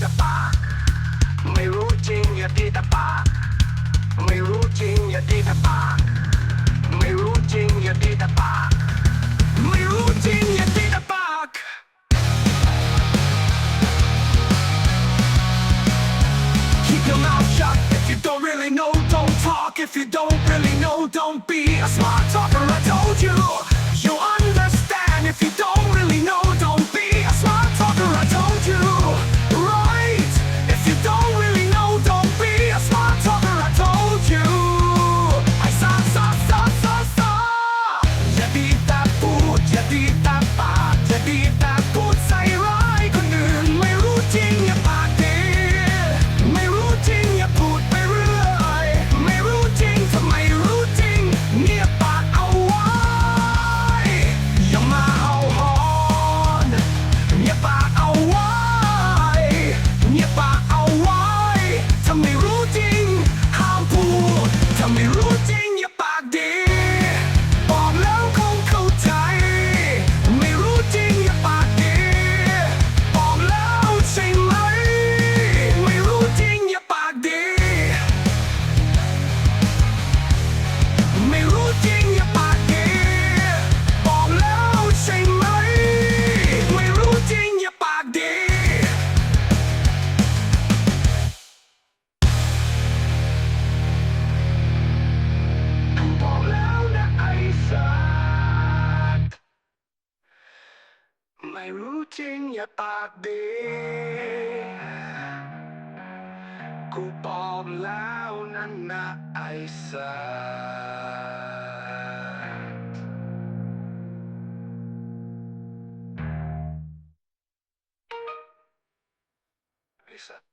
the park. Routine, you did the park. Routine, you did the park. Routine, you did the park. Routine, you did the park. Keep your mouth shut if you don't really know, don't talk. If you don't really know, don't be a smart talker. by rooting your body. Kupon laun na aisa. Aisa.